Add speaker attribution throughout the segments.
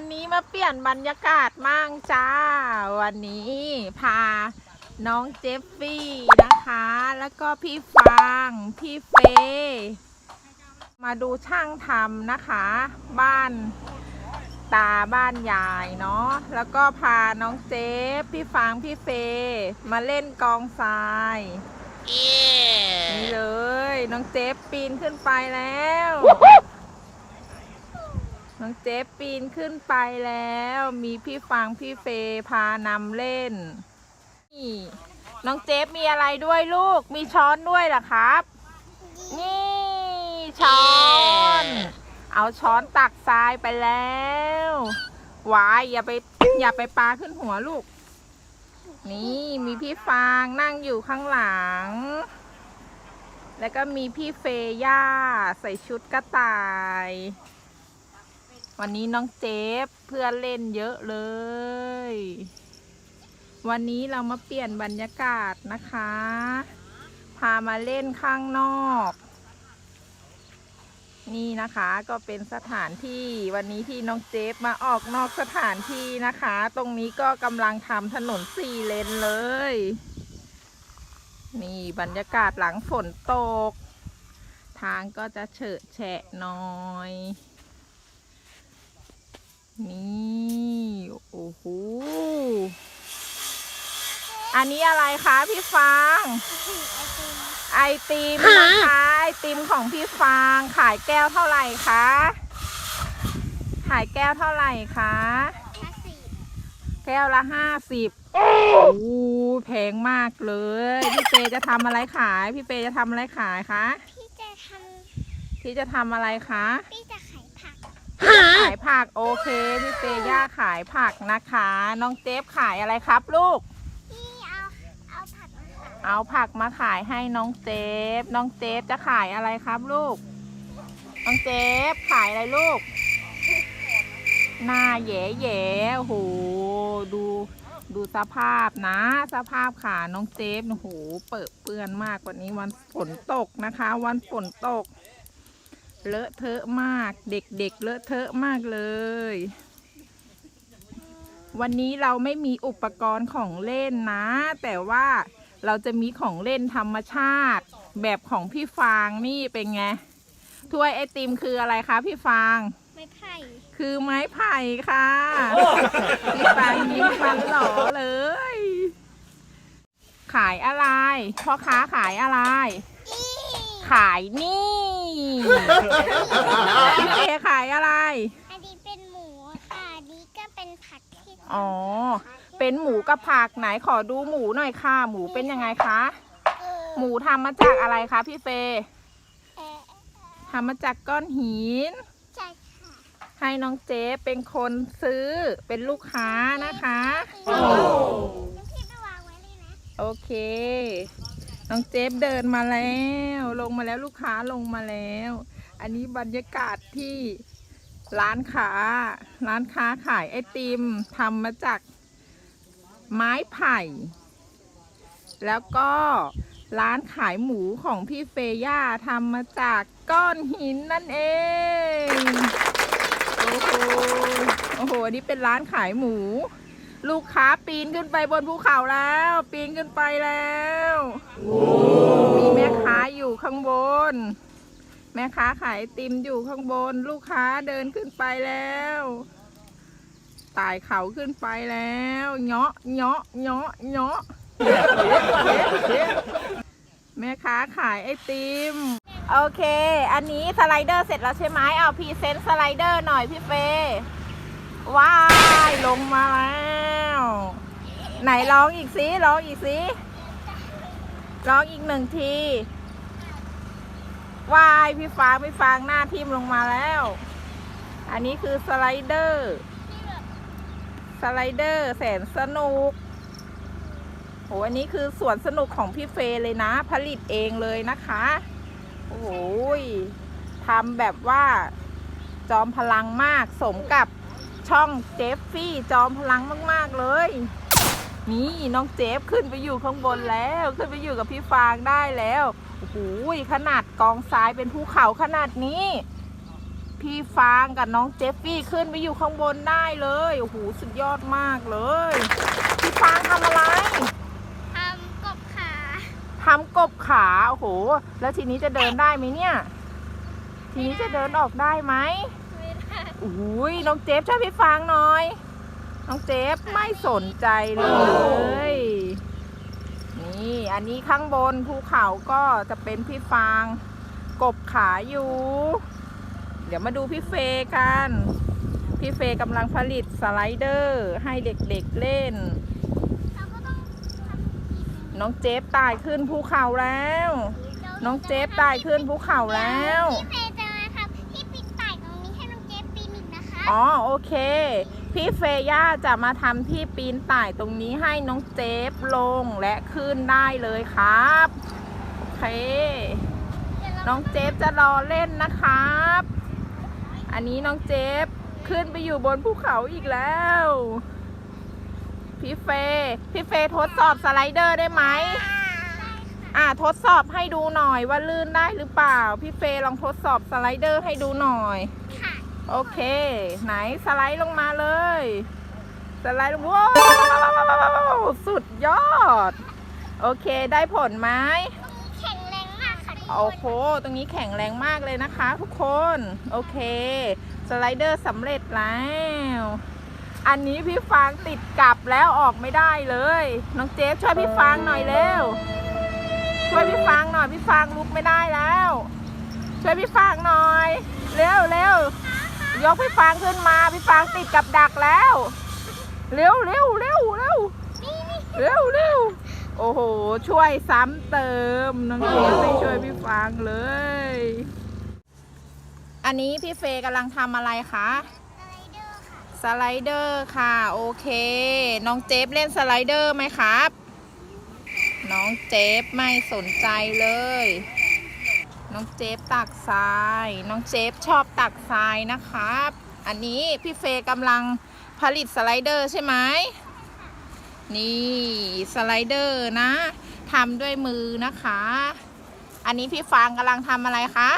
Speaker 1: วันนี้มาเปลี่ยนบรรยากาศมั่งจ้า วันนี้พาน้องเจฟฟี่นะคะ แล้วก็พี่ฟาง พี่เฟย์มาดูช่างทำนะคะ บ้านตาบ้านยายเนาะ แล้วก็พาน้องเจฟ พี่ฟาง พี่เฟย์มาเล่นกองทรายนี่เลย น้องเจฟปีนขึ้นไปแล้ว น้องเจฟปีนขึ้นไปแล้ว มีพี่ฟางพี่เฟย์พานำเล่น นี่ น้องเจฟมีอะไรด้วยลูก มีช้อนด้วยเหรอครับ นี่ ช้อน เอาช้อนตักทรายไปแล้ววายอย่าไปอย่าไปปาขึ้นหัวลูก นี่มีพี่ฟางนั่งอยู่ข้างหลัง แล้วก็มีพี่เฟย่าใส่ชุดกระต่าย วันนี้น้องเจฟเพื่อนเล่นเยอะเลย วันนี้เรามาเปลี่ยนบรรยากาศนะคะ พามาเล่นข้างนอก นี่นะคะก็เป็นสถานที่วันนี้ที่น้องเจฟมาออกนอกสถานที่นะคะ ตรงนี้ก็กำลังทำถนนสี่เลนเลย นี่บรรยากาศหลังฝนตก ทางก็จะเฉอะแฉะน่อย นี่โอ้โหอันนี้อะไรคะพี่ฟางไอติมนะคะไอติมของพี่ฟางขายแก้วเท่าไหร่คะขายแก้วเท่าไหร่คะแก้วละห้าสิบโอ้โหแพงมากเลย พี่เปจะทำอะไรขาย พี่เปจะทำอะไรขายคะ
Speaker 2: พี่จะท
Speaker 1: พี่จะทำอะไรคะำ
Speaker 2: พี่จะ ขายผัก
Speaker 1: ขายผักโอเคพี่เปย่าขายผักนะคะ น้องเจฟขายอะไรครับลูก
Speaker 2: พี่เอาเอาผักมาขาย
Speaker 1: เอาผักมาขายให้น้องเจฟน้องเจฟจะขายอะไรครับลูก น้องเจฟขายอะไรลูก หน้าแย่แย่ๆโอ้โหดูดูสภาพนะ สภาพขาน้องเจฟโอ้โหเปิดเปื้อนมากกว่านี้วันฝนตกนะคะ วันฝนตก เลอะเทอะมาก เด็กๆเลอะเทอะมากเลย วันนี้เราไม่มีอุปกรณ์ของเล่นนะ แต่ว่าเราจะมีของเล่นธรรมชาติ แบบของพี่ฟางนี่เป็นไงถ้วยไอติมคืออะไรคะพี่ฟาง
Speaker 2: ไม้ไผ่
Speaker 1: คือไม้ไผ่ค่ะ พี่ฟางยิ้มฟันหล่อเลย ขายอะไรพ่อค้าขายอะไร
Speaker 2: อี
Speaker 1: ขายนี่ พี่เอขายอะไร
Speaker 2: อันนี้เป็นหมูค่ะอันนี้ก็เป็นผักที่
Speaker 1: อ๋อ เป็นหมูกับผักไหนขอดูหมูหน่อยค่ะ หมูเป็นยังไงคะ
Speaker 2: เออ
Speaker 1: หมูทำมาจากอะไรคะพี่เฟย์
Speaker 2: เออ
Speaker 1: ทำมาจากก้อนหิน
Speaker 2: ใช่ค่ะ
Speaker 1: ให้น้องเจ๊เป็นคนซื้อเป็นลูกค้านะคะ
Speaker 2: น้ำพี่ไปวางไว้เลยนะ
Speaker 1: โอเค น้องเจฟเดินมาแล้ว ลงมาแล้วลูกค้าลงมาแล้ว อันนี้บรรยากาศที่ร้านค้า ร้านค้าขายไอติมทำมาจากไม้ไผ่ แล้วก็ร้านขายหมูของพี่เฟย่าทำมาจากก้อนหินนั่นเอง โอ้โห โอ้โหอันนี้เป็นร้านขายหมู ลูกค้าปีนขึ้นไปบนภูเขาแล้ว ปีนขึ้นไปแล้วมีแม่ค้าอยู่ข้างบน แม่ค้าขายไอติมอยู่ข้างบน ลูกค้าเดินขึ้นไปแล้วไต่เขาขึ้นไปแล้วเงาะเงาะเงาะเงาะแม่ค้าขายไอติม โอเค อันนี้สไลเดอร์เสร็จแล้วใช่ไหมเอาพรีเซนต์สไลเดอร์หน่อยพี่เฟย์ ว้ายลงมาแล้ว ไหนร้องอีกสิร้องอีกสิร้องอีกหนึ่งทีว้ายพี่ฟางพี่ฟางหน้าทิ่มลงมาแล้ว อันนี้คือสไลเดอร์ สไลเดอร์แสนสนุกโหอันนี้คือสวนสนุกของพี่เฟย์เลยนะ ผลิตเองเลยนะคะ โอ้โหยทำแบบว่าจอมพลังมากสมกับ ช่องเจฟฟี่จอมพลังมาก ๆ เลย นี่น้องเจฟขึ้นไปอยู่ข้างบนแล้ว ขึ้นไปอยู่กับพี่ฟางได้แล้วโอ้โหยขนาดกองทรายเป็นภูเขาขนาดนี้ พี่ฟางกับน้องเจฟฟี่ขึ้นไปอยู่ข้างบนได้เลยโอ้โหสุดยอดมากเลย พี่ฟางทำอะไร
Speaker 2: ทำกบขา
Speaker 1: ทำกบขาโอ้โหแล้วทีนี้จะเดินได้ไหมเนี่ย ทีนี้จะเดินออกได้ไหม
Speaker 2: ไม่ได้
Speaker 1: อุ้ยน้องเจฟช่วยพี่ฟางหน่อย น้องเจฟไม่สนใจเลย นี่อันนี้ข้างบนภูเขาก็จะเป็นพี่ฟาง กบขาอยู่ เดี๋ยวมาดูพี่เฟย์กัน พี่เฟย์กำลังผลิตสไลเดอร์ ให้เด็กๆเล่น น้องเจฟตายขึ้นภูเขาแล้ว น้องเจฟตายขึ้นภูเขาแล้ว
Speaker 2: อ๋อ
Speaker 1: โอเค พี่เฟย่าจะมาทำที่ปีนป่ายตรงนี้ให้น้องเจฟลงและขึ้นได้เลยครับ โอเค น้องเจฟจะรอเล่นนะครับ อันนี้น้องเจฟขึ้นไปอยู่บนภูเขาอีกแล้ว พี่เฟย์พี่เฟย์ทดสอบสไลเดอร์ได้ไหมอ่าทดสอบให้ดูหน่อยว่าลื่นได้หรือเปล่า พี่เฟย์ลองทดสอบสไลเดอร์ให้ดูหน่อย
Speaker 2: ค่ะ
Speaker 1: โอเค ไหนสไลด์ลงมาเลย สไลด์ลงว้าวสุดยอด โอเคได้ผลไหม
Speaker 2: แข็งแรงมากค่ะทุกคน
Speaker 1: โอ้โหตรงนี้แข็งแรงมากเลยนะคะ ทุกคน โอเค สไลเดอร์สำเร็จแล้ว อันนี้พี่ฟางติดกลับแล้วออกไม่ได้เลย น้องเจฟช่วยพี่ฟางหน่อยเร็ว ช่วยพี่ฟางหน่อยพี่ฟางลุกไม่ได้แล้ว ช่วยพี่ฟางหน่อย เร็วเร็ว ยกพี่ฟางขึ้นมา พี่ฟางติดกับดักแล้ว เร็วเร็วเร็วเร็วเร็วเร็วโอ้โห ช่วยซ้ำเติมน้องเจฟไม่ช่วยพี่ฟางเลย อันนี้พี่เฟย์กำลังทำอะไรคะ
Speaker 2: สไลเดอร์ค่ะ
Speaker 1: สไลเดอร์ค่ะ โอเค น้องเจฟเล่นสไลเดอร์ไหมครับ น้องเจฟไม่สนใจเลย น้องเจฟตักทราย น้องเจฟชอบตักทรายนะครับ อันนี้พี่เฟย์กำลังผลิตสไลเดอร์ใช่ไหม นี่สไลเดอร์นะทำด้วยมือนะคะ อันนี้พี่ฟางกำลังทำอะไรคะ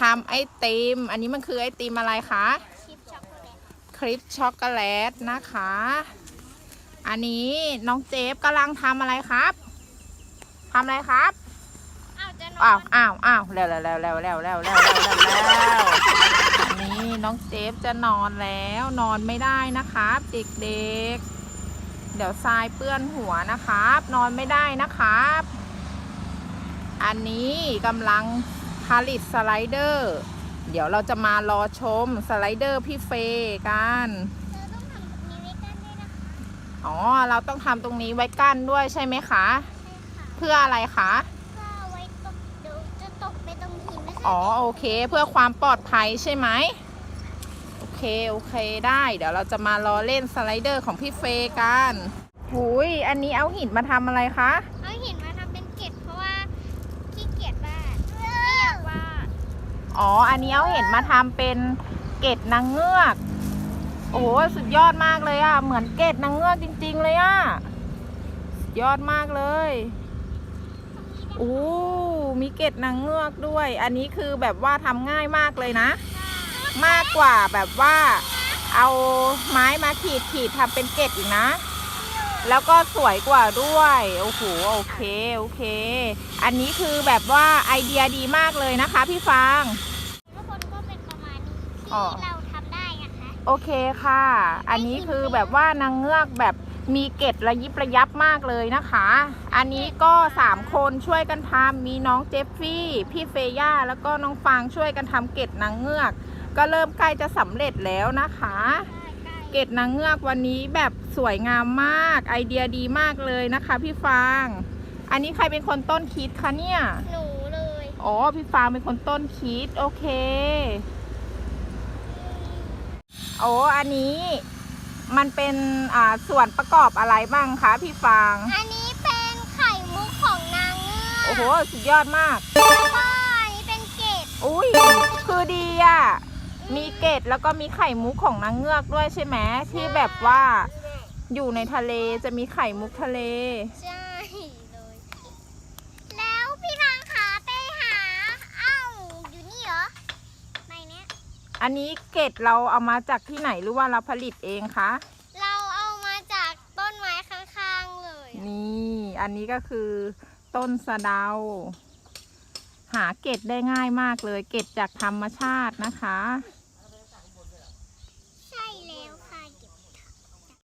Speaker 1: ทำไอติม อันนี้มันคือไอติมอะไรคะคลิปช็อกโกแลตนะคะ อันนี้น้องเจฟกำลังทำอะไรครับทำอะไรครับ
Speaker 2: อ้าวอ้า
Speaker 1: วอ้าวแล้วแล้วแล้วแล้วแล้วแล้วแล้วแล้วแล้วนนี้น้องเจฟจะนอนแล้วนอนไม่ได้นะครับเด็กๆ เดี๋ยวทรายเปื้อนหัวนะครับ นอนไม่ได้นะครับ อันนี้กำลังผลิตสไลเดอร์ เดี๋ยวเราจะมารอชมสไลเดอร์พี่เฟย์กัน
Speaker 2: อ๋
Speaker 1: อ เราต้องทำตรงนี้ไว้กั้นด้วยใช่ไหมคะ
Speaker 2: คะ
Speaker 1: เพื่ออะไร
Speaker 2: คะ
Speaker 1: อ๋อโอเค เพื่อความปลอดภัยใช่ไหมโอเค โอเคได้ เดี๋ยวเราจะมารอเล่นสไลเดอร์ของพี่เฟย์กันหุยอันนี้เอาหินมาทำอะไรคะ
Speaker 2: เอาหินมาทำเป็นเกล็ดเพราะว่าขี้เกียจวาดไม่อยากวาด
Speaker 1: อ๋อ อันนี้เอาเห็นมาทำเป็นเกตนางเงือก โอ้โหสุดยอดมากเลยอะเหมือนเกตนางเงือกจริง ๆ เลยอะสุดยอดมากเลย โอ้มีเกตนางเงือกด้วย อันนี้คือแบบว่าทำง่ายมากเลยนะ มากกว่าแบบว่า เอาไม้มาขีดขีดทำเป็นเกตอีกนะ แล้วก็สวยกว่าด้วยโอ้โหโอเคโอเค อันนี้คือแบบว่าไอเดียดีมากเลยนะคะพี่ฟาง
Speaker 2: ทุกคนก็เป็นประมาณนี้ที่
Speaker 1: อ๋อ
Speaker 2: เราทำได้นะคะ
Speaker 1: โอเคค่ะ อันนี้คือแบบว่านางเงือกแบบ มีเกล็ดระยิบระยับมากเลยนะคะ อันนี้ก็สามคนช่วยกันทำมีน้องเจฟฟี่ พี่เฟย่า แล้วก็น้องฟางช่วยกันทำเกล็ดนางเงือก ก็เริ่มใกล้จะสำเร็จแล้วนะคะ เกล็ดนางเงือกวันนี้แบบสวยงามมาก ไอเดียดีมากเลยนะคะ พี่ฟาง อันนี้ใครเป็นคนต้นคิดคะเนี่ย
Speaker 2: หนูเลย
Speaker 1: อ๋อ พี่ฟางเป็นคนต้นคิด โอเค โอ้อันนี้ มันเป็นอ่าส่วนประกอบอะไรบ้างคะพี่ฟาง
Speaker 2: อันนี้เป็นไข่มุกของนางเงือก
Speaker 1: โอ้โห สุดยอดมาก
Speaker 2: แล้วก็อันนี้เป็นเกล็ด
Speaker 1: อุ้ยคือดีอะ มีเกล็ดแล้วก็มีไข่มุกของนางเงือกด้วยใช่ไหมที่แบบว่าอยู่ในทะเลจะมีไข่มุกทะเล
Speaker 2: ใช่เลย แล้วพี่นางขาไปหา เอ้าอยู่นี่เหรอไม่เนี้ย
Speaker 1: อันนี้เกล็ดเราเอามาจากที่ไหนหรือว่าเราผลิตเองคะ
Speaker 2: เราเอามาจากต้นไม้ข้างๆเลยอะ
Speaker 1: นี่อันนี้ก็คือต้นสะเดา หาเกล็ดได้ง่ายมากเลย เกล็ดจากธรรมชาตินะคะ
Speaker 2: อ